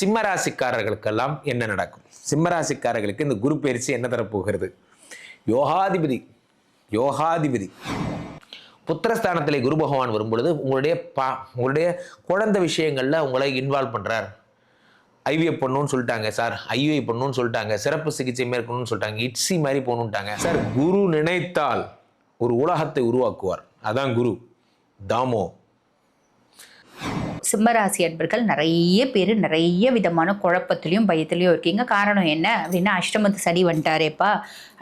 சிம்மராசிக்காரர்களுக்கெல்லாம் என்ன நடக்கும்? சிம்மராசிக்காரர்களுக்கு இந்த குரு பயிற்சி என்ன தரப்போகிறது? யோகாதிபதி யோகாதிபதி. புத்திரஸ்தானத்திலே குரு பகவான் வரும்பொழுது உங்களுடைய பா உங்களுடைய குழந்தை விஷயங்களில் உங்களை இன்வால்வ் பண்ணுறார் ஐவிஎஃப் பண்ணணும்னு சொல்லிட்டாங்க சார். ஐவிஐ பண்ணணும்னு சொல்லிட்டாங்க. சிறப்பு சிகிச்சை மேற்கணும்னு சொல்லிட்டாங்க. இட்ஸி மாதிரி போகணுன்ட்டாங்க சார் குரு நினைத்தால் ஒரு உலகத்தை உருவாக்குவார். அதான் குரு. தாமோ. சிம்மராசி அன்பர்கள் நிறைய பேர் நிறைய விதமான குழப்பத்திலையும் பயத்திலையும் இருக்கீங்க. காரணம் என்ன அப்படின்னா அஷ்டமத்து சனி வந்துட்டாரேப்பா.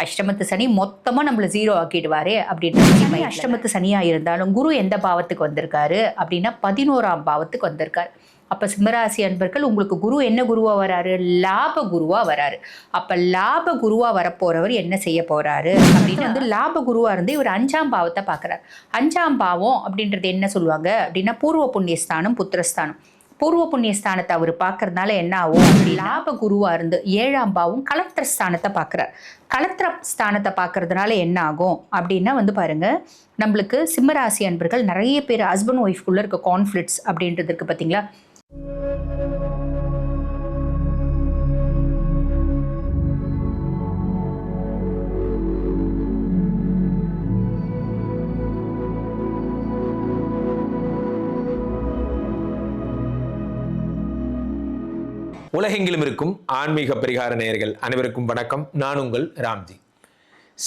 அஷ்டமத்து சனி மொத்தமாக நம்மளை ஜீரோ ஆக்கிடுவாரே அப்படின்ற அஷ்டமத்து சனியாக இருந்தாலும் குரு எந்த பாவத்துக்கு வந்திருக்காரு அப்படின்னா பதினோராம் பாவத்துக்கு வந்திருக்காரு. அப்போ சிம்மராசி அன்பர்கள் உங்களுக்கு குரு என்ன குருவாக வராரு? லாப குருவாக வராரு. அப்போ லாப குருவாக வரப்போறவர் என்ன செய்ய போறாரு? அப்படின்னு வந்து லாப குருவாக இருந்து இவர் அஞ்சாம் பாவத்தை பார்க்குறாரு அஞ்சாம் பாவம் அப்படின்றது என்ன சொல்லுவாங்க? அப்படின்னா பூர்வ புண்ணியஸ்தானம் புத்திரஸ்தானம். பூர்வ புண்ணியஸ்தானத்தை அவர் பார்க்கறதுனால என்ன ஆகும்? லாப குருவாக இருந்து ஏழாம் பாவம் கலத்திர ஸ்தானத்தை பார்க்குறார் கலத்திர ஸ்தானத்தை பார்க்கறதுனால என்ன ஆகும்? அப்படின்னா வந்து பாருங்க நம்மளுக்கு சிம்மராசி அன்பர்கள் நிறைய பேர் ஹஸ்பண்ட் ஒய்ஃப்குள்ளே இருக்க கான்ஃப்ளிக்ஸ் அப்படின்றது இருக்குது பார்த்தீங்களா உலகெங்கிலும் இருக்கும் ஆன்மீக பரிகார நேயர்கள் அனைவருக்கும் வணக்கம். நான் உங்கள் ராம்ஜி.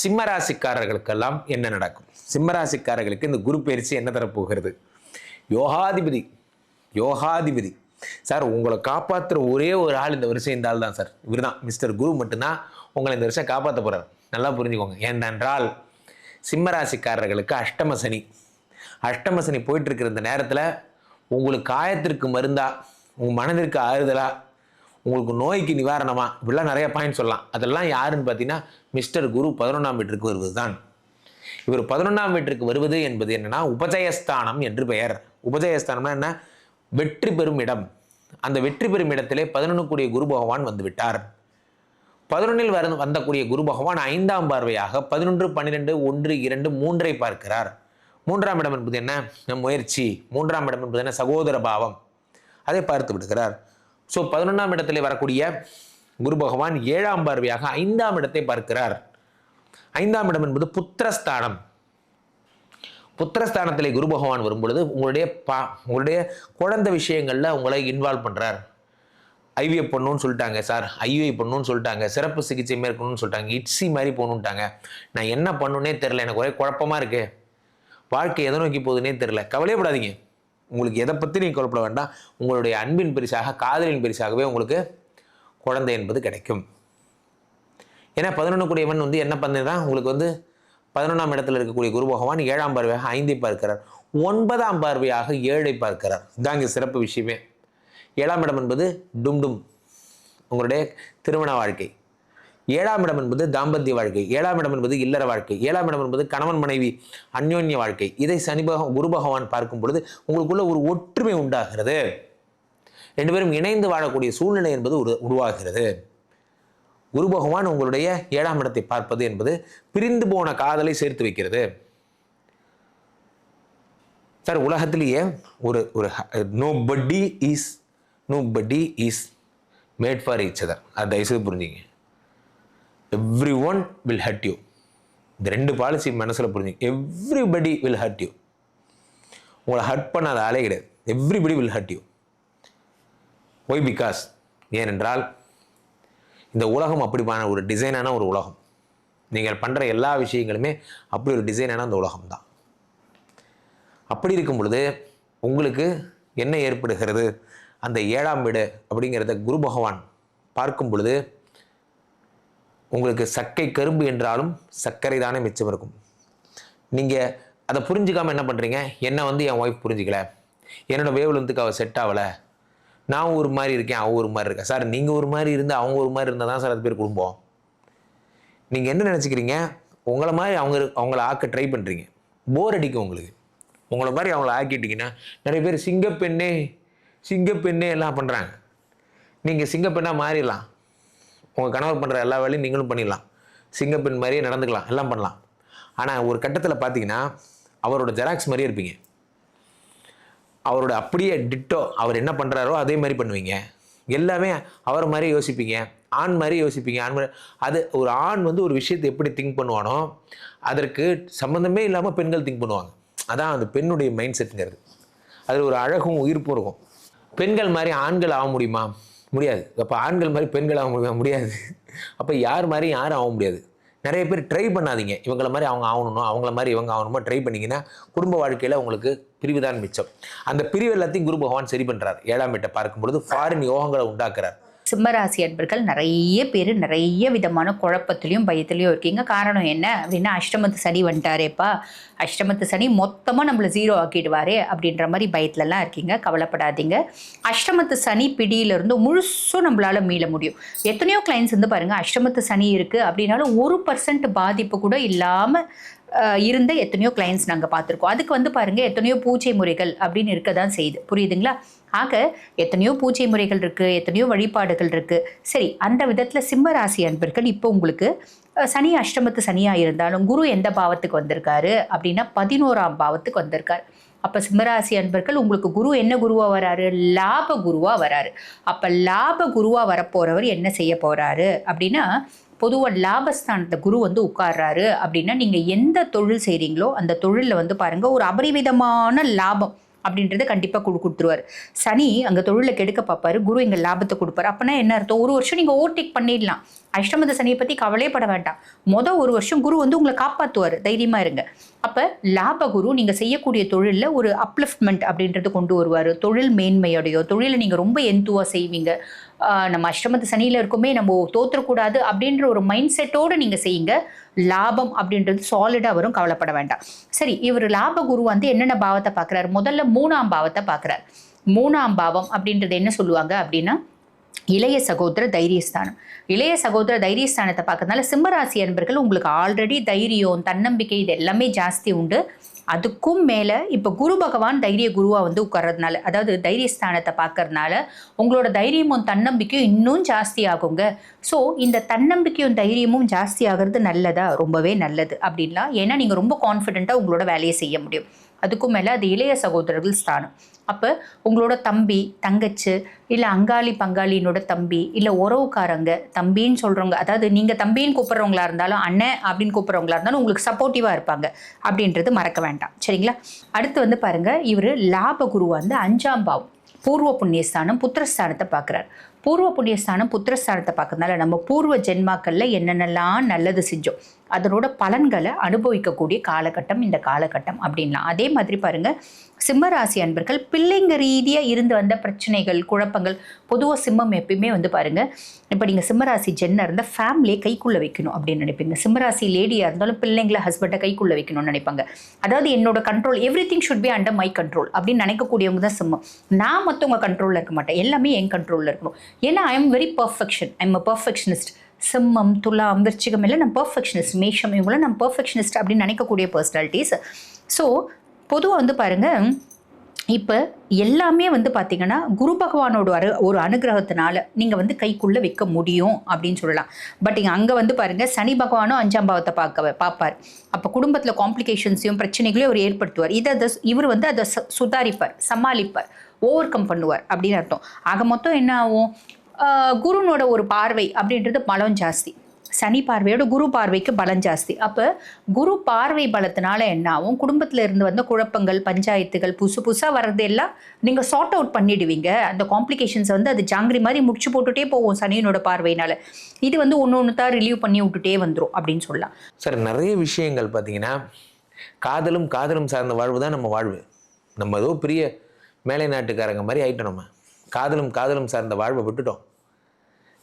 சிம்மராசிக்காரர்களுக்கெல்லாம் என்ன நடக்கும்? சிம்மராசிக்காரர்களுக்கு இந்த குரு பயிற்சி என்ன தரப்போகிறது? யோகாதிபதி யோகாதிபதி. சார் உங்களை காப்பாற்றுற ஒரே ஒரு ஆள் இந்த வருஷம் இந்த ஆள் தான் சார். இவர் தான் மிஸ்டர் குரு மட்டும்தான் உங்களை இந்த வருஷம் காப்பாற்ற போகிறார் நல்லா புரிஞ்சுக்கோங்க. ஏனென்றால் சிம்மராசிக்காரர்களுக்கு அஷ்டம சனி. அஷ்டம சனி போயிட்டு இருக்கிற இந்த நேரத்தில் உங்களுக்கு காயத்திற்கு மருந்தா உங்கள் மனதிற்கு ஆறுதலாக உங்களுக்கு நோய்க்கு நிவாரணமா இப்படிலாம் நிறைய பாயிண்ட் சொல்லலாம். அதெல்லாம் யாருன்னு பார்த்தீங்கன்னா மிஸ்டர் குரு பதினொன்றாம் வீட்டிற்கு வருவது தான் இவர் பதினொன்றாம் வீட்டிற்கு வருவது என்பது என்னன்னா உபஜயஸ்தானம் என்று பெயர். உபஜயஸ்தானம்னா என்ன? வெற்றி பெறும் இடம். அந்த வெற்றி பெறும் இடத்திலே பதினொன்றுக்குரிய குரு பகவான் வந்துவிட்டார். பதினொன்றில் வர வந்தக்கூடிய குரு பகவான் ஐந்தாம் பார்வையாக பதினொன்று பன்னிரெண்டு ஒன்று இரண்டு மூன்றை பார்க்கிறார். மூன்றாம் இடம் என்பது என்ன? நம் முயற்சி. மூன்றாம் இடம் என்பது என்ன? சகோதர பாவம். அதை பார்த்து விடுகிறார். ஸோ பதினொன்றாம் இடத்திலே வரக்கூடிய குரு பகவான் ஏழாம் பார்வையாக ஐந்தாம் இடத்தை பார்க்கிறார். ஐந்தாம் இடம் என்பது புத்திரஸ்தானம். புத்திரஸ்தானத்திலே குரு பகவான் வரும்பொழுது உங்களுடைய பா உங்களுடைய குழந்தை விஷயங்களில் உங்களை இன்வால்வ் பண்ணுறார் ஐவிஐ பண்ணணும்னு சொல்லிட்டாங்க சார். ஐவிஐ பண்ணணும்னு சொல்லிட்டாங்க. சிறப்பு சிகிச்சை மேற்கணும்னு சொல்லிட்டாங்க. இட்ஸி மாதிரி போகணுன்ட்டாங்க நான் என்ன பண்ணுனே தெரில எனக்கு ஒரே குழப்பமாக இருக்குது வாழ்க்கை எதை நோக்கி போகுதுன்னே தெரில கவலையப்படாதீங்க. உங்களுக்கு எதை பற்றி நீங்கள் கவலைப்பட வேண்டாம். உங்களுடைய அன்பின் பரிசாக காதலின் பரிசாகவே உங்களுக்கு குழந்தை என்பது கிடைக்கும். ஏன்னா பதினொன்று கூடியவன் வந்து என்ன பண்ணுறான் உங்களுக்கு வந்து பதினொன்றாம் இடத்துல இருக்கக்கூடிய குரு பகவான் ஏழாம் பார்வையாக ஐந்தை பார்க்கிறார். ஒன்பதாம் பார்வையாக ஏழை பார்க்கிறார். இதான் இங்கே சிறப்பு விஷயமே. ஏழாம் இடம் என்பது டும் டும். உங்களுடைய திருமண வாழ்க்கை. ஏழாம் இடம் என்பது தாம்பத்திய வாழ்க்கை. ஏழாம் இடம் என்பது இல்லற வாழ்க்கை. ஏழாம் இடம் என்பது கணவன் மனைவி அந்யோன்ய வாழ்க்கை. இதை சனி பகவான் குரு பகவான் பார்க்கும் பொழுது உங்களுக்குள்ள ஒரு ஒற்றுமை உண்டாகிறது. ரெண்டு பேரும் இணைந்து வாழக்கூடிய சூழ்நிலை என்பது உரு- உருவாகிறது. குரு பகவான் உங்களுடைய ஏழாம் இடத்தை பார்ப்பது என்பது பிரிந்து போன காதலை சேர்த்து வைக்கிறது. சார் உலகத்திலேயே ஒரு ஒரு nobody is nobody is made for each other அது தயவுசெய்து புரிஞ்சுங்க. Everyone will hurt you இந்த ரெண்டு பாலிசி மனசில் புரிஞ்சுங்க. எவ்ரிபடி வில் ஹர்ட் யூ உங்களை ஹர்ட் பண்ணாத ஆளே கிடையாது. Everybody will hurt you why because ஏனென்றால் இந்த உலகம் அப்படிமான ஒரு டிசைனான ஒரு உலகம். நீங்கள் பண்ணுற எல்லா விஷயங்களுமே அப்படி ஒரு டிசைனான அந்த உலகம் தான் அப்படி இருக்கும் பொழுது உங்களுக்கு என்ன ஏற்படுகிறது? அந்த ஏழாம் வீடு அப்படிங்கிறத குரு பகவான் பார்க்கும் பொழுது உங்களுக்கு சக்கை கரும்பு என்றாலும் சர்க்கரை தானே மிச்சம் இருக்கும். நீங்கள் அதை புரிஞ்சுக்காமல் என்ன பண்ணுறீங்க என்னை வந்து என் ஒய்ஃப் புரிஞ்சிக்கல. என்னோட வேவ்லந்துக்கு அவள் செட் ஆகலை. நான் ஒரு மாதிரி இருக்கேன் அவங்க ஒரு மாதிரி இருக்கேன் சார் நீங்கள் ஒரு மாதிரி இருந்து அவங்க ஒரு மாதிரி இருந்தால் தான் சார் அது பேர் குடும்பம். நீங்கள் என்ன நினச்சிக்கிறீங்க? உங்களை மாதிரி அவங்க அவங்கள ஆக்க ட்ரை பண்ணுறீங்க போர் அடிக்கும் உங்களுக்கு. உங்களை மாதிரி அவங்கள ஆக்கிட்டீங்கன்னா நிறைய பேர் சிங்கப்பெண்ணே சிங்கப்பெண்ணே எல்லாம் பண்ணுறாங்க நீங்கள் சிங்கப்பெண்ணாக மாறிடலாம். உங்கள் கணவர் பண்ணுற எல்லா வேலையும் நீங்களும் பண்ணிடலாம். சிங்கப்பெண் மாதிரியே நடந்துக்கலாம் எல்லாம் பண்ணலாம். ஆனால் ஒரு கட்டத்தில் பார்த்தீங்கன்னா அவரோட ஜெராக்ஸ் மாதிரியே இருப்பீங்க. அவரோட அப்படியே டிட்டோ அவர் என்ன பண்ணுறாரோ அதே மாதிரி பண்ணுவீங்க. எல்லாமே அவர் மாதிரி யோசிப்பீங்க ஆண் மாதிரி யோசிப்பீங்க. ஆண் மாதிரி அது ஒரு ஆண் வந்து ஒரு விஷயத்தை எப்படி திங்க் பண்ணுவானோ அதற்கு சம்மந்தமே இல்லாமல் பெண்கள் திங்க் பண்ணுவாங்க. அதான் அந்த பெண்ணுடைய மைண்ட் செட்டுங்கிறது அது ஒரு அழகும் உயிர்ப்பும் இருக்கும். பெண்கள் மாதிரி ஆண்கள் ஆக முடியுமா? முடியாது. அப்போ ஆண்கள் மாதிரி பெண்கள் ஆக முடியுமா? முடியாது. அப்போ யார் மாதிரி யாரும் ஆக முடியாது. நிறைய பேர் ட்ரை பண்ணாதீங்க. இவங்கள மாதிரி அவங்க ஆகணும் அவங்கள மாதிரி இவங்க ஆகணுமோ ட்ரை பண்ணிங்கன்னா குடும்ப வாழ்க்கையில் உங்களுக்கு பிரிவு தான் மிச்சம். அந்த பிரிவு எல்லாத்தையும் குரு பகவான் சரி பண்ணுறார் ஏழாம் வீட்டை பார்க்கும் பொழுது ஃபாரின் யோகங்களை உண்டாக்குறார். சிம்மராசி அன்பர்கள் நிறைய பேர் நிறைய விதமான குழப்பத்துலையும் பயத்துலையும் இருக்கீங்க. காரணம் என்ன அப்படின்னா அஷ்டமத்து சனி வந்துட்டாரேப்பா. அஷ்டமத்து சனி மொத்தமாக நம்மளை ஜீரோ ஆக்கிடுவாரே அப்படின்ற மாதிரி பயத்துலலாம் இருக்கீங்க. கவலைப்படாதீங்க. அஷ்டமத்து சனி பிடியிலிருந்து முழுசும் நம்மளால் மீள முடியும். எத்தனையோ கிளைண்ட்ஸ் வந்து பாருங்கள் அஷ்டமத்து சனி இருக்குது அப்படின்னாலும் ஒரு பர்சன்ட் பாதிப்பு கூட இல்லாமல் இருந்த எத்தனையோ கிளைண்ட்ஸ் நாங்கள் பார்த்துருக்கோம். அதுக்கு வந்து பாருங்கள் எத்தனையோ பூஜை முறைகள் அப்படின்னு இருக்க தான் செய்யுது. புரியுதுங்களா? ஆக எத்தனையோ பூஜை முறைகள் இருக்குது எத்தனையோ வழிபாடுகள் இருக்குது சரி அந்த விதத்தில் சிம்ம ராசி அன்பர்கள் இப்போ உங்களுக்கு சனி அஷ்டமத்து சனியாக இருந்தாலும் குரு எந்த பாவத்துக்கு வந்திருக்காரு அப்படின்னா பதினோராம் பாவத்துக்கு வந்திருக்காரு. அப்போ சிம்மராசி அன்பர்கள் உங்களுக்கு குரு என்ன குருவாக வராரு? லாப குருவாக வராரு. அப்போ லாப குருவாக வரப்போகிறவர் என்ன செய்ய போகிறாரு அப்படின்னா பொதுவாக லாபஸ்தானத்தை குரு வந்து உட்கார்றாரு அப்படின்னா நீங்கள் எந்த தொழில் செய்கிறீங்களோ அந்த தொழிலில் வந்து பாருங்கள் ஒரு அபரிவிதமான லாபம் அப்படின்றத கண்டிப்பாக கொடு கொடுத்துருவார். சனி அங்கே தொழிலில் கெடுக்க பார்ப்பாரு குரு எங்கள் லாபத்தை கொடுப்பாரு. அப்படின்னா என்ன அர்த்தம்? ஒரு வருஷம் நீங்கள் ஓவர்டேக் பண்ணிடலாம். அஷ்டமத சனியை பற்றி கவலையே பட வேண்டாம். மொதல் ஒரு வருஷம் குரு வந்து உங்களை காப்பாற்றுவார் தைரியமாக இருங்க. அப்போ லாப குரு நீங்கள் செய்யக்கூடிய தொழிலில் ஒரு அப்லிஃப்ட்மெண்ட் அப்படின்றது கொண்டு வருவார். தொழில் மேன்மையோடையோ தொழிலை நீங்கள் ரொம்ப எந்துவாக செய்வீங்க. நம்ம அஷ்டமத்து சனியில் இருக்குமே நம்ம தோற்றக்கூடாது அப்படின்ற ஒரு மைண்ட் செட்டோடு நீங்கள் செய்யுங்க. லாபம் அப்படின்றது சாலிடாக வரும் கவலைப்பட வேண்டாம். சரி இவர் லாப குரு வந்து என்னென்ன பாவத்தை பார்க்குறாரு? முதல்ல மூணாம் பாவத்தை பார்க்குறாரு. மூணாம் பாவம் அப்படின்றது என்ன சொல்லுவாங்க அப்படின்னா இளைய சகோதர தைரியஸ்தானம். இளைய சகோதர தைரியஸ்தானத்தை பார்க்கறதுனால சிம்மராசி அன்பர்கள் உங்களுக்கு ஆல்ரெடி தைரியம் தன்னம்பிக்கை இது எல்லாமே ஜாஸ்தி உண்டு. அதுக்கும் மேலே இப்போ குரு பகவான் தைரிய குருவாக வந்து உட்கார்றதுனால அதாவது தைரியஸ்தானத்தை பார்க்கறதுனால உங்களோட தைரியமும் தன்னம்பிக்கையும் இன்னும் ஜாஸ்தி ஆகுங்க. ஸோ இந்த தன்னம்பிக்கையும் தைரியமும் ஜாஸ்தி ஆகிறது நல்லதா? ரொம்பவே நல்லது அப்படின்லாம். ஏன்னா நீங்கள் ரொம்ப கான்ஃபிடென்ட்டாக உங்களோட வேலையை செய்ய முடியும். அதுக்கும் மேலே அது இளைய சகோதரர்கள் ஸ்தானம். அப்போ உங்களோட தம்பி தங்கச்சி இல்லை அங்காளி பங்காளியினோட தம்பி இல்லை உறவுக்காரங்க தம்பின்னு சொல்கிறவங்க அதாவது நீங்கள் தம்பின்னு கூப்பிட்றவங்களா இருந்தாலும் அண்ணன் அப்படின்னு கூப்பிட்றவங்களா இருந்தாலும் உங்களுக்கு சப்போர்ட்டிவாக இருப்பாங்க. அப்படின்றது மறக்க வேண்டாம். சரிங்களா? அடுத்து வந்து பாருங்கள் இவர் லாப குரு வந்து அஞ்சாம் பாவம். பூர்வ புண்ணியஸ்தானம் புத்திரஸ்தானத்தை பார்க்குறார் பூர்வ புண்ணியஸ்தானம் புத்திரஸ்தானத்தை பார்க்கறதுனால நம்ம பூர்வ ஜென்மாக்களில் என்னென்னலாம் நல்லது செஞ்சோம்? அதனோட பலன்களை அனுபவிக்கக்கூடிய காலகட்டம் இந்த காலகட்டம் அப்படின்லாம். அதே மாதிரி பாருங்கள் சிம்மராசி அன்பர்கள் பிள்ளைங்க ரீதியாக இருந்து வந்த பிரச்சனைகள் குழப்பங்கள் பொதுவாக சிம்மம் எப்பயுமே வந்து பாருங்க இப்போ நீங்கள் சிம்மராசி ஜென்னாக இருந்தால் ஃபேமிலியை கைக்குள்ளே வைக்கணும் அப்படின்னு நினைப்பீங்க. சிம்மராசி லேடியாக இருந்தாலும் பிள்ளைங்களை ஹஸ்பண்டை கைக்குள்ளே வைக்கணும்னு நினைப்பாங்க. அதாவது என்னோட control everything should be under my control அப்படின்னு நினைக்கக்கூடியவங்க தான் சிம்மம். நான் மற்றவங்க கண்ட்ரோலில் இருக்க மாட்டேன். எல்லாமே என் கண்ட்ரோலில் இருக்கணும். ஏன்னா I am very perfection I am a perfectionist சிம்மம் துலாம் விருச்சிகம் இல்லை நம்ம பர்ஃபெக்ஷனிஸ்ட் மேஷம் இவங்களாம் நம்ம பர்ஃபெக்ஷனிஸ்ட் அப்படின்னு நினைக்கக்கூடிய பர்சனாலிட்டிஸ் ஸோ பொதுவாக வந்து பாருங்கள் இப்போ எல்லாமே வந்து பார்த்திங்கன்னா குரு பகவானோட அரு ஒரு அனுகிரகத்தினால நீங்கள் வந்து கைக்குள்ளே வைக்க முடியும் அப்படின்னு சொல்லலாம். பட் இங்கே அங்கே வந்து பாருங்கள் சனி பகவானும் அஞ்சாம் பாவத்தை பார்க்க பார்ப்பார். அப்போ குடும்பத்தில் காம்ப்ளிகேஷன்ஸையும் பிரச்சனைகளையும் அவர் ஏற்படுத்துவார். இதை அதை இவர் வந்து அதை ச- சுதாரிப்பார் சமாளிப்பார் ஓவர் கம் பண்ணுவார் அப்படின்னு அர்த்தம். ஆக மொத்தம் என்ன ஆகும்? குருனோட ஒரு பார்வை அப்படின்றது பலம் ஜாஸ்தி. சனி பார்வையோட குரு பார்வைக்கு பலம் ஜாஸ்தி. அப்போ குரு பார்வை பலத்தினால என்ன ஆகும் குடும்பத்தில் இருந்து வந்த குழப்பங்கள் பஞ்சாயத்துகள் புதுசு புதுசாக வர்றது எல்லாம் நீங்கள் சார்ட் அவுட் பண்ணிடுவீங்க. அந்த காம்ப்ளிகேஷன்ஸ் வந்து அது ஜாங்கிரி மாதிரி முடிச்சு போட்டுட்டே போவோம் சனியனோட பார்வையினால. இது வந்து ஒன்று ஒன்று தான் ரிலீவ் பண்ணி விட்டுட்டே வந்துடும் அப்படின்னு சொல்லலாம். சார் நிறைய விஷயங்கள் பார்த்தீங்கன்னா காதலும் காதலும் சார்ந்த வாழ்வு தான் நம்ம வாழ்வு. நம்ம ஏதோ பெரிய மேலை நாட்டுக்காரங்க மாதிரி ஆயிட்டோம் நம்ம. காதலும் காதலும் சார்ந்த வாழ்வை விட்டுட்டோம்.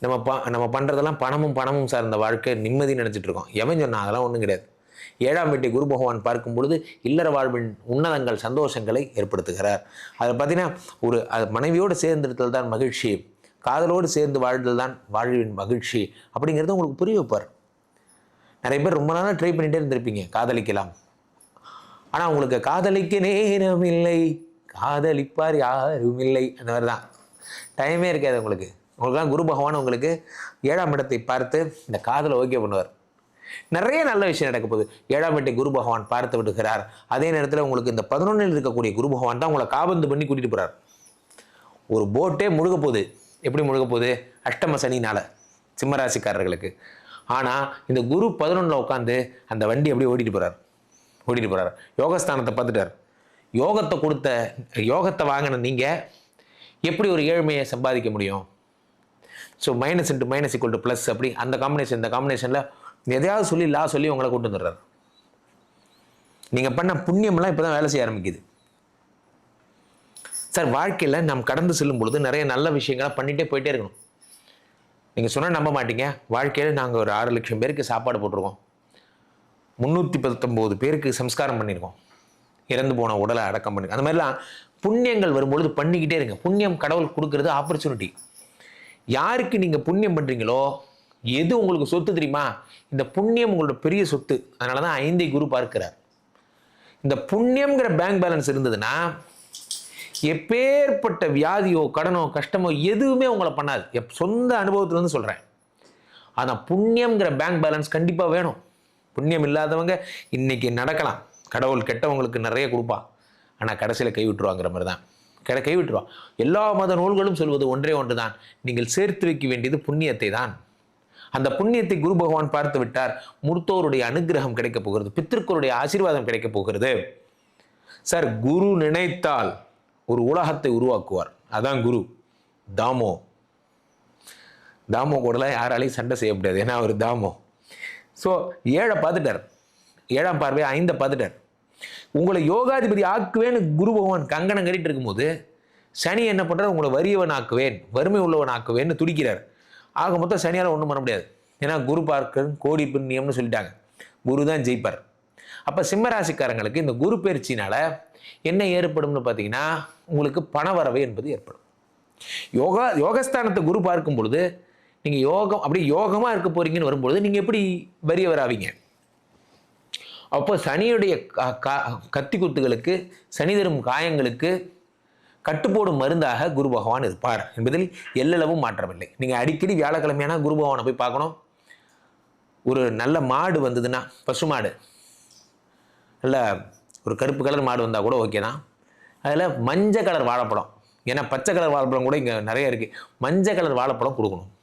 நம்ம ப நம்ம பண்ணுறதெல்லாம் பணமும் பணமும் சார்ந்த வாழ்க்கை நிம்மதி நினச்சிட்டு இருக்கோம். எவன் சொன்னா அதெல்லாம் ஒன்றும் கிடையாது. ஏழாம் வீட்டை குரு பகவான் பார்க்கும் பொழுது இல்லற வாழ்வின் உன்னதங்கள் சந்தோஷங்களை ஏற்படுத்துகிறார். அதில் பார்த்தீங்கன்னா ஒரு அது மனைவியோடு சேர்ந்திருத்தல் தான் மகிழ்ச்சி. காதலோடு சேர்ந்து வாழ்தல் தான் வாழ்வின் மகிழ்ச்சி. அப்படிங்கிறத உங்களுக்கு புரிய வைப்பார். நிறைய பேர் ரொம்ப நாளாக ட்ரை பண்ணிகிட்டே இருந்திருப்பீங்க காதலிக்கலாம். ஆனால் உங்களுக்கு காதலிக்க நேரம் இல்லை காதலிப்பார் யாரும் இல்லை அந்த மாதிரி தான். டைமே இருக்காது உங்களுக்கு. உங்களுக்குலாம் குரு பகவான் உங்களுக்கு ஏழாம் இடத்தை பார்த்து இந்த காதலை ஓகே பண்ணுவார். நிறைய நல்ல விஷயம் நடக்க போகுது. ஏழாம் வீட்டை குரு பகவான் பார்த்து விடுகிறார். அதே நேரத்தில் உங்களுக்கு இந்த பதினொன்றில் இருக்கக்கூடிய குரு பகவான் தான் உங்களை காபந்து பண்ணி கூட்டிகிட்டு போகிறார் ஒரு போட்டே முழுக போகுது. எப்படி முழுக போகுது? அஷ்டம சனினால் சிம்மராசிக்காரர்களுக்கு. ஆனால் இந்த குரு பதினொன்றில் உட்காந்து அந்த வண்டி அப்படியே ஓடிட்டு போகிறார் ஓடிட்டு போகிறார் யோகஸ்தானத்தை பார்த்துட்டார். யோகத்தை கொடுத்த யோகத்தை வாங்கின நீங்கள் எப்படி ஒரு ஏழ்மையை சம்பாதிக்க முடியும்? So minus into minus equal to plus அப்படி அந்த காம்பினேஷன் இந்த காம்பினேஷனில் எதையாவது சொல்லி லா சொல்லி உங்களை கொண்டு வந்துடுறாரு. நீங்கள் பண்ண புண்ணியம்லாம் இப்போ தான் வேலை செய்ய ஆரம்பிக்குது. சார் வாழ்க்கையில் நாம் கடந்து செல்லும் பொழுது நிறைய நல்ல விஷயங்களை பண்ணிகிட்டே போயிட்டே இருக்கணும். நீங்கள் சொன்னால் நம்ப மாட்டீங்க. வாழ்க்கையில் நாங்கள் ஒரு ஆறு லட்சம் பேருக்கு சாப்பாடு போட்டிருக்கோம். முந்நூற்றி பத்தொம்போது பேருக்கு சம்ஸ்காரம் பண்ணியிருக்கோம். இறந்து போன உடலை அடக்கம் பண்ணி அந்த மாதிரிலாம் புண்ணியங்கள் வரும்பொழுது பண்ணிக்கிட்டே இருங்க. புண்ணியம் கடவுள் கொடுக்கறது ஆப்பர்ச்சுனிட்டி யாருக்கு நீங்கள் புண்ணியம் பண்ணுறீங்களோ எது உங்களுக்கு சொத்து தெரியுமா? இந்த புண்ணியம் உங்களோட பெரிய சொத்து. அதனால தான் ஐந்தை குரு பார்க்கிறார். இந்த புண்ணியம்ங்கிற பேங்க் பேலன்ஸ் இருந்ததுன்னா எப்பேற்பட்ட வியாதியோ கடனோ கஷ்டமோ எதுவுமே உங்களை பண்ணாது. எப் சொந்த அனுபவத்திலேருந்து சொல்கிறேன் ஆனால் புண்ணியம்ங்கிற பேங்க் பேலன்ஸ் கண்டிப்பாக வேணும். புண்ணியம் இல்லாதவங்க இன்னைக்கு நடக்கலாம். கடவுள் கெட்டவங்களுக்கு நிறைய கொடுப்பா ஆனால் கடைசியில் கை விட்டுருவாங்கிற மாதிரி தான் கிடை கைவிட்டுருவோம் எல்லா மத நூல்களும் சொல்வது ஒன்றே ஒன்று தான் நீங்கள் சேர்த்து வைக்க வேண்டியது புண்ணியத்தை தான் அந்த புண்ணியத்தை குரு பகவான் பார்த்து விட்டார். மூர்த்தோருடைய அனுகிரகம் கிடைக்கப் போகிறது. பித்திருக்களுடைய ஆசீர்வாதம் கிடைக்கப் போகிறது. சார் குரு நினைத்தால் ஒரு உலகத்தை உருவாக்குவார். அதான் குரு. தாமோ. தாமோ கூடலாம் யாராலையும் சண்டை செய்ய முடியாது. ஏன்னா அவர் தாமோ. ஸோ ஏழை பார்த்துட்டார். ஏழாம் பார்வை ஐந்தை பார்த்துட்டார். உங்களை யோகாதிபதி ஆக்குவேன்னு குரு பகவான் கங்கணம் கட்டிட்டு இருக்கும்போது சனி என்ன பண்ணுறார் உங்களை வறியவன் ஆக்குவேன் வறுமை உள்ளவன் ஆக்குவேன்னு துடிக்கிறார். ஆக மொத்தம் சனியால் ஒன்றும் பண்ண முடியாது. ஏன்னா குரு பார்க்கன் கோடி புண்ணியம்னு சொல்லிட்டாங்க. குரு தான் ஜெயிப்பார். அப்போ சிம்மராசிக்காரங்களுக்கு இந்த குரு பயிற்சினால் என்ன ஏற்படும்னு பார்த்தீங்கன்னா உங்களுக்கு பணவரவு என்பது ஏற்படும். யோகா யோகஸ்தானத்தை குரு பார்க்கும் பொழுது நீங்கள் யோகம் அப்படியே யோகமாக இருக்க போகிறீங்கன்னு வரும்பொழுது நீங்கள் எப்படி வரியவர் ஆவீங்க அப்போ சனியுடைய க- கா- கத்தி குத்துகளுக்கு சனி தரும் காயங்களுக்கு கட்டுப்போடும் மருந்தாக குரு பகவான் இருப்பார் என்பதில் எல்லளவும் மாற்றமில்லை. நீங்கள் அடிக்கடி வியாழக்கிழமையான குரு பகவானை போய் பார்க்கணும். ஒரு நல்ல மாடு வந்ததுன்னா பசு மாடு. நல்ல ஒரு கருப்பு கலர் மாடு வந்தால் கூட ஓகே தான். அதில் மஞ்சள் கலர் வாழைப்பழம். ஏன்னா பச்சை கலர் வாழைப்பழம் கூட இங்கே நிறைய இருக்குது மஞ்சள் கலர் வாழைப்பழம் கொடுக்கணும்.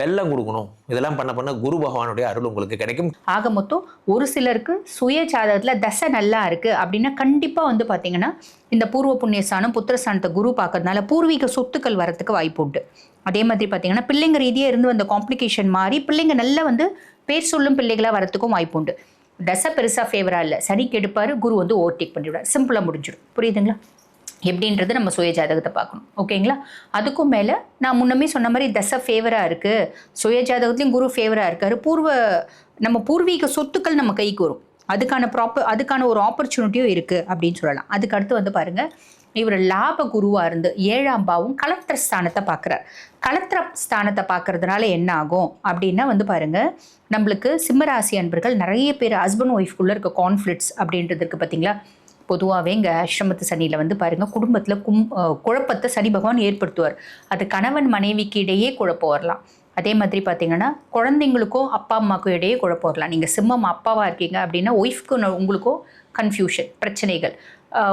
வெள்ளம் கொடுக்கணும். இதெல்லாம் பண்ண பண்ண குரு பகவானுடைய அருள் உங்களுக்கு கிடைக்கும். ஆக மொத்தம் ஒரு சிலருக்கு சுய ஜாதகத்தில் தசை நல்லா இருக்குது அப்படின்னா கண்டிப்பாக வந்து பார்த்தீங்கன்னா இந்த பூர்வ புண்ணியஸ்தானம் புத்திரஸ்தானத்தை குரு பார்க்கறதுனால பூர்வீக சொத்துக்கள் வரத்துக்கு வாய்ப்பு உண்டு. அதே மாதிரி பார்த்தீங்கன்னா பிள்ளைங்க ரீதியாக இருந்து வந்த காம்ப்ளிகேஷன் மாறி பிள்ளைங்க நல்லா வந்து பேர் சொல்லும் பிள்ளைகளாக வரத்துக்கும் வாய்ப்பு உண்டு. தசை பெருசாக ஃபேவராக இல்லை. சனி கெடுப்பார் குரு வந்து ஓவர்டேக் பண்ணிவிடுவார் சிம்பிளாக முடிஞ்சிடும். புரியுதுங்களா? எப்படின்றது நம்ம சுய ஜாதகத்தை பார்க்கணும். ஓகேங்களா? அதுக்கும் மேலே நான் முன்னமே சொன்ன மாதிரி தசை ஃபேவராக இருக்குது சுய ஜாதகத்துலேயும் குரு ஃபேவராக இருக்காரு. பூர்வ நம்ம பூர்வீக சொத்துக்கள் நம்ம கைக்கு வரும். அதுக்கான ப்ராப்பர் அதுக்கான ஒரு ஆப்பர்ச்சுனிட்டியும் இருக்குது அப்படின்னு சொல்லலாம். அதுக்கு அடுத்து வந்து பாருங்கள் இவர் லாப குருவாக இருந்து ஏழாம் பாவும் கலத்திர ஸ்தானத்தை பார்க்குறார். கலத்திர ஸ்தானத்தை பார்க்கறதுனால என்ன ஆகும் அப்படின்னா வந்து பாருங்க நம்மளுக்கு சிம்மராசி அன்பர்கள் நிறைய பேர் ஹஸ்பண்ட் ஒய்ஃப்குள்ளே இருக்க கான்ஃப்ளிக்ஸ் அப்படின்றது இருக்குது பார்த்தீங்களா? பொதுவாகவே இங்கே அஷ்டமத்து சனியில் வந்து பாருங்கள் குடும்பத்தில் கும் குழப்பத்தை சனி பகவான் ஏற்படுத்துவார். அது கணவன் மனைவிக்கு இடையே குழப்பம் வரலாம். அதே மாதிரி பார்த்தீங்கன்னா குழந்தைங்களுக்கும் அப்பா அம்மாக்கும் இடையே குழப்பம் வரலாம். நீங்கள் சிம்மம் அப்பாவாக இருக்கீங்க அப்படின்னா ஒய்ஃப்க்கு உங்களுக்கும் கன்ஃபியூஷன் பிரச்சனைகள்.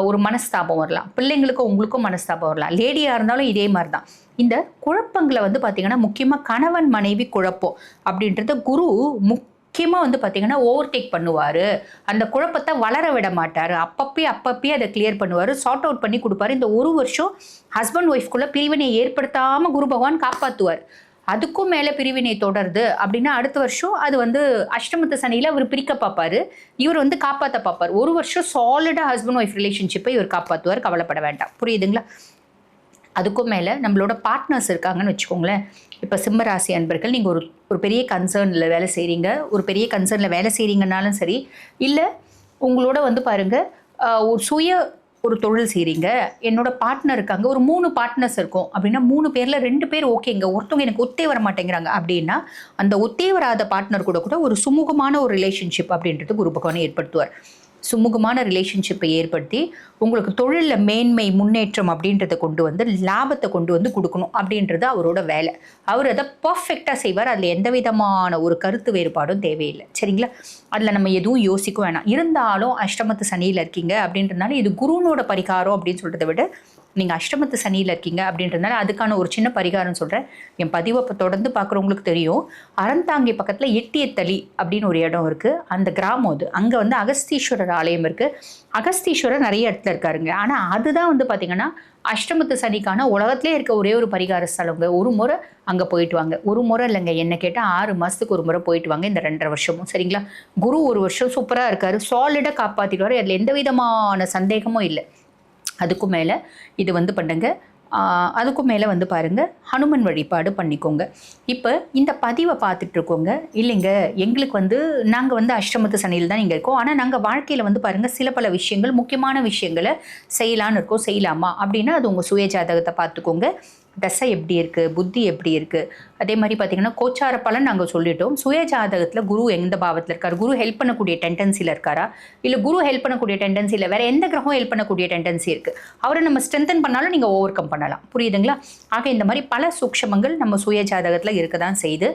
ஒரு மனஸ்தாபம் வரலாம். பிள்ளைங்களுக்கும் உங்களுக்கும் மனஸ்தாபம் வரலாம். லேடியாக இருந்தாலும் இதே மாதிரி தான் இந்த குழப்பங்களை வந்து பார்த்தீங்கன்னா முக்கியமாக கணவன் மனைவி குழப்பம் அப்படின்றத குரு முக் முக்கியமாக வந்து பார்த்தீங்கன்னா ஓவர்டேக் பண்ணுவார். அந்த குழப்பத்தை வளர விட மாட்டார். அப்பப்பே அப்பப்பே அதை கிளியர் பண்ணுவார். சார்ட் அவுட் பண்ணி கொடுப்பாரு. இந்த ஒரு வருஷம் ஹஸ்பண்ட் ஒய்ஃப்குள்ளே பிரிவினை ஏற்படுத்தாமல் குரு பகவான் காப்பாற்றுவார் அதுக்கும் மேலே பிரிவினை தொடருது அப்படின்னா அடுத்த வருஷம் அது வந்து அஷ்டமத்து சனியில் அவர் பிரிக்க பார்ப்பார். இவர் வந்து காப்பாற்ற பார்ப்பார். ஒரு வருஷம் சாலிடாக ஹஸ்பண்ட் ஒய்ஃப் ரிலேஷன்ஷிப்பை இவர் காப்பாற்றுவார் கவலைப்பட வேண்டாம். புரியுதுங்களா? அதுக்கும் மேலே நம்மளோட பார்ட்னர்ஸ் இருக்காங்கன்னு வச்சுக்கோங்களேன். இப்போ சிம்மராசி அன்பர்கள் நீங்கள் ஒரு ஒரு பெரிய கன்சர்னில் வேலை செய்கிறீங்க ஒரு பெரிய கன்சர்னில் வேலை செய்கிறீங்கனாலும் சரி இல்லை உங்களோட வந்து பாருங்கள் ஒரு சுய ஒரு தொழில் செய்கிறீங்க என்னோட பார்ட்னர் இருக்காங்க ஒரு மூணு பார்ட்னர்ஸ் இருக்கும் அப்படின்னா மூணு பேரில் ரெண்டு பேர் ஓகேங்க ஒருத்தவங்க எனக்கு ஒத்தே வர மாட்டேங்கிறாங்க அப்படின்னா அந்த ஒத்தே வராத பார்ட்னர் கூட கூட ஒரு சுமூகமான ஒரு ரிலேஷன்ஷிப் அப்படின்றது குரு பகவானை ஏற்படுத்துவார். சுமூகமான ரிலேஷன்ஷிப்பை ஏற்படுத்தி உங்களுக்கு தொழிலில் மேன்மை முன்னேற்றம் அப்படின்றத கொண்டு வந்து லாபத்தை கொண்டு வந்து கொடுக்கணும் அப்படின்றது அவரோட வேலை. அவர் அதை பர்ஃபெக்டாக செய்வார். அதில் எந்த விதமான ஒரு கருத்து வேறுபாடும் தேவையில்லை. சரிங்களா? அதில் நம்ம எதுவும் யோசிக்க வேணாம். இருந்தாலும் அஷ்டமத்து சனியில் இருக்கீங்க அப்படின்றதுனால இது குருனோட பரிகாரம் அப்படின்னு சொல்கிறத விட நீங்கள் அஷ்டமத்து சனியில் இருக்கீங்க அப்படின்றதுனால அதுக்கான ஒரு சின்ன பரிகாரம் சொல்கிறேன் என் பதிவை இப்போ தொடர்ந்து பார்க்குறவங்களுக்கு தெரியும். அறந்தாங்கி பக்கத்தில் எட்டியத்தளி அப்படின்னு ஒரு இடம் இருக்குது அந்த கிராமம் அது. அங்கே வந்து அகஸ்தீஸ்வரர் ஆலயம் இருக்குது அகஸ்தீஸ்வரர் நிறைய இடத்துல இருக்காருங்க. ஆனால் அதுதான் வந்து பார்த்திங்கன்னா அஷ்டமத்து சனிக்கான உலகத்திலே இருக்க ஒரே ஒரு பரிகார ஸ்தலங்க. ஒரு முறை அங்கே போயிட்டு வாங்க. ஒரு முறை இல்லைங்க. என்ன கேட்டால் ஆறு மாதத்துக்கு ஒரு முறை போயிட்டு வாங்க இந்த ரெண்டரை வருஷமும். சரிங்களா? குரு ஒரு வருஷம் சூப்பராக இருக்காரு. சாலிடாக காப்பாற்றிடுவார் அதில் எந்த விதமான சந்தேகமும் இல்லை. அதுக்கும் மேலே இது வந்து பண்ணுங்க. அதுக்கும் மேலே வந்து பாருங்க. ஹனுமன் வழிபாடு பண்ணிக்கோங்க. இப்போ இந்த பதிவை பார்த்துட்டு இருக்கோங்க. இல்லைங்க எங்களுக்கு வந்து நாங்கள் வந்து அஷ்டமத்து சனியில் தான் இங்கே இருக்கோம். ஆனால் நாங்கள் வாழ்க்கையில் வந்து பாருங்கள் சில பல விஷயங்கள் முக்கியமான விஷயங்களை செய்யலான்னு இருக்கோம். செய்யலாமா? அப்படின்னா அது உங்கள் சுய ஜாதகத்தை பார்த்துக்கோங்க. தசை எப்படி இருக்குது புத்தி எப்படி இருக்குது அதே மாதிரி பார்த்தீங்கன்னா கோச்சார பலன் நாங்கள் சொல்லிட்டோம். சுய ஜாதகத்தில் குரு எந்த பாவத்தில் இருக்கார்? குரு ஹெல்ப் பண்ணக்கூடிய டெண்டன்சியில் இருக்காரா? இல்லை குரு ஹெல்ப் பண்ணக்கூடிய டெண்டன்சியில் வேறு எந்த கிரகம் ஹெல்ப் பண்ணக்கூடிய டெண்டன்சி இருக்குது அவரை நம்ம ஸ்ட்ரென்தன் பண்ணாலும் நீங்கள் ஓவர் கம் பண்ணலாம். புரியுதுங்களா? ஆக இந்த மாதிரி பல சூக்ஷமங்கள் நம்ம சுய ஜாதகத்தில் இருக்க தான் செய்து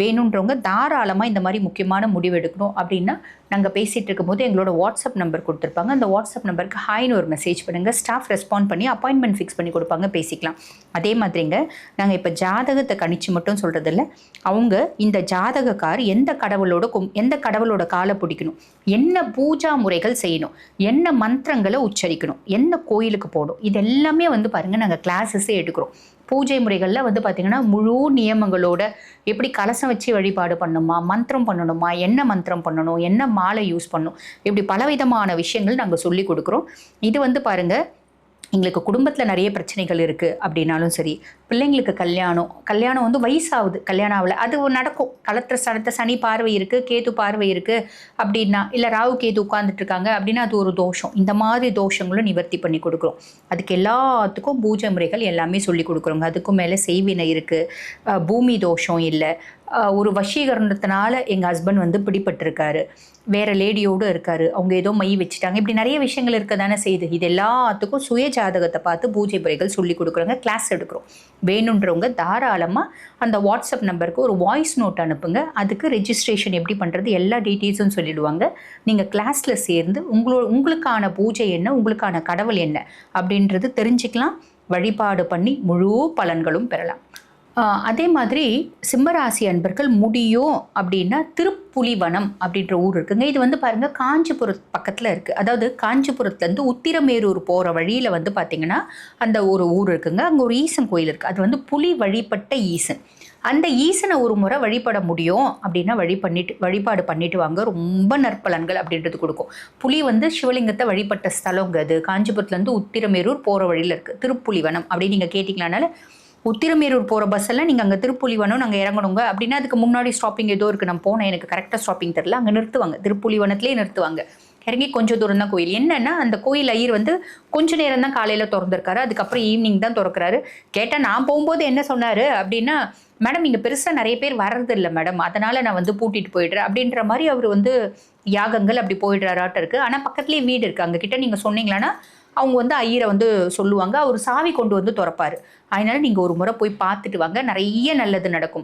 வேணுன்றவங்க தாராளமாக இந்த மாதிரி முக்கியமான முடிவு எடுக்கணும் அப்படின்னா நாங்கள் பேசிகிட்டு இருக்கும்போது எங்களோட வாட்ஸ்அப் நம்பர் கொடுத்துருப்பாங்க. அந்த வாட்ஸ்அப் நம்பருக்கு ஹாய்னு ஒரு மெசேஜ் பண்ணுங்கள் ஸ்டாஃப் ரெஸ்பாண்ட் பண்ணி அப்பாயின்மெண்ட் ஃபிக்ஸ் பண்ணி கொடுப்பாங்க. பேசிக்கலாம். அதே மாதிரிங்க நாங்கள் இப்போ ஜாதகத்தை கணிச்சு மட்டும் சொல்கிறது இல்லை அவங்க இந்த ஜாதகக்கார் எந்த கடவுளோட கும் எந்த கடவுளோட காலை பிடிக்கணும்? என்ன பூஜா முறைகள் செய்யணும்? என்ன மந்திரங்களை உச்சரிக்கணும்? என்ன கோயிலுக்கு போகணும்? இது எல்லாமே வந்து பாருங்கள் நாங்கள் கிளாஸஸே எடுக்கிறோம். பூஜை முறைகளில் வந்து பார்த்திங்கன்னா முழு நியமங்களோட எப்படி கலசம் வச்சு வழிபாடு பண்ணணுமா? மந்திரம் பண்ணணுமா? என்ன மந்திரம் பண்ணணும்? என்ன மாலை யூஸ் பண்ணணும்? இப்படி பலவிதமான விஷயங்கள் நாங்கள் சொல்லி கொடுக்குறோம். இது வந்து பாருங்கள் எங்களுக்கு குடும்பத்தில் நிறைய பிரச்சனைகள் இருக்குது அப்படின்னாலும் சரி பிள்ளைங்களுக்கு கல்யாணம் கல்யாணம் வந்து வயசாகுது கல்யாணம் ஆகலை. அது நடக்கும். களத்திர சனத்த சனி பார்வை இருக்குது கேது பார்வை இருக்குது அப்படின்னா இல்லை ராகு கேது உட்காந்துட்ருக்காங்க அப்படின்னா அது ஒரு தோஷம். இந்த மாதிரி தோஷங்களும் நிவர்த்தி பண்ணி கொடுக்குறோம். அதுக்கு எல்லாத்துக்கும் பூஜை முறைகள் எல்லாமே சொல்லி கொடுக்குறோங்க. அதுக்கும் மேலே செய்வினை இருக்குது பூமி தோஷம் இல்லை. ஒரு வசீகரணத்தினால எங்கள் ஹஸ்பண்ட் வந்து பிடிபட்டிருக்காரு. வேற லேடியோடு இருக்காரு. அவங்க ஏதோ மை வச்சுட்டாங்க. இப்படி நிறைய விஷயங்கள் இருக்க தானே செய்யுது இது எல்லாத்துக்கும் சுய ஜாதகத்தை பார்த்து பூஜை முறைகள் சொல்லி கொடுக்குறோங்க. கிளாஸ் எடுக்கிறோம். வேணுன்றவங்க தாராளமாக அந்த வாட்ஸ்அப் நம்பருக்கு ஒரு வாய்ஸ் நோட் அனுப்புங்க. அதுக்கு ரெஜிஸ்ட்ரேஷன் எப்படி பண்ணுறது எல்லா டீட்டெயில்ஸும் சொல்லிடுவாங்க. நீங்கள் கிளாஸில் சேர்ந்து உங்களோ உங்களுக்கான பூஜை என்ன உங்களுக்கான கடவுள் என்ன அப்படின்றது தெரிஞ்சுக்கலாம். வழிபாடு பண்ணி முழு பலன்களும் பெறலாம். அதே மாதிரி சிம்மராசி அன்பர்கள் முடியும் அப்படின்னா திருப்புலிவனம் அப்படின்ற ஊர் இருக்குங்க. இது வந்து பாருங்க காஞ்சிபுரம் பக்கத்தில் இருக்குது அதாவது காஞ்சிபுரத்துலேருந்து உத்திரமேரூர் போகிற வழியில் வந்து பார்த்திங்கன்னா அந்த ஒரு ஊர் இருக்குங்க. அங்கே ஒரு ஈசன் கோயில் இருக்குது அது வந்து புலி வழிபட்ட ஈசன். அந்த ஈசனை ஒரு முறை வழிபட முடியும் அப்படின்னா வழி பண்ணிட்டு வழிபாடு பண்ணிட்டு வாங்க. ரொம்ப நற்பலன்கள் அப்படின்றது கொடுக்கும். புலி வந்து சிவலிங்கத்தை வழிபட்ட ஸ்தலங்க அது. காஞ்சிபுரத்துலேருந்து உத்திரமேரூர் போகிற வழியில் இருக்குது திருப்புலிவனம் அப்படின்னு நீங்கள் கேட்டிங்கனால உத்திரமேரூர் போகிற பஸ்ஸில் நீங்கள் அங்கே திருப்புலிவனம் நாங்கள் இறங்கணுங்க. அப்படின்னா அதுக்கு முன்னாடி ஸ்டாப்பிங் ஏதோ இருக்குது நான் போனேன். எனக்கு கரெக்டாக ஸ்டாப்பிங் தெரில அங்கே நிறுத்துவாங்க. திருப்புலிவனத்துலேயே நிறுத்துவாங்க. இறங்கி கொஞ்சம் தூரம் தான் கோயில். என்னென்னா அந்த கோயில் ஐயர் வந்து கொஞ்ச நேரம் தான் காலையில் திறந்துருக்காரு. அதுக்கப்புறம் ஈவினிங் தான் திறக்கிறாரு. கேட்டால் நான் போகும்போது என்ன சொன்னார்? அப்படின்னா மேடம் இங்கே பெருசாக நிறைய பேர் வர்றது இல்லை மேடம் அதனால் நான் வந்து பூட்டிட்டு போயிடுறேன். அப்படின்ற மாதிரி அவர் வந்து யாகங்கள் அப்படி போயிடுறாராட்ட இருக்குது ஆனால் பக்கத்துலேயே வீடு இருக்குது அங்கே கிட்டே நீங்கள் சொன்னீங்களன்னா அவங்க வந்து ஐயரை வந்து சொல்லுவாங்க. அவர் சாவி கொண்டு வந்து திறப்பாரு. அதனால நீங்கள் ஒரு முறை போய் பார்த்துட்டு வாங்க. நிறைய நல்லது நடக்கும்.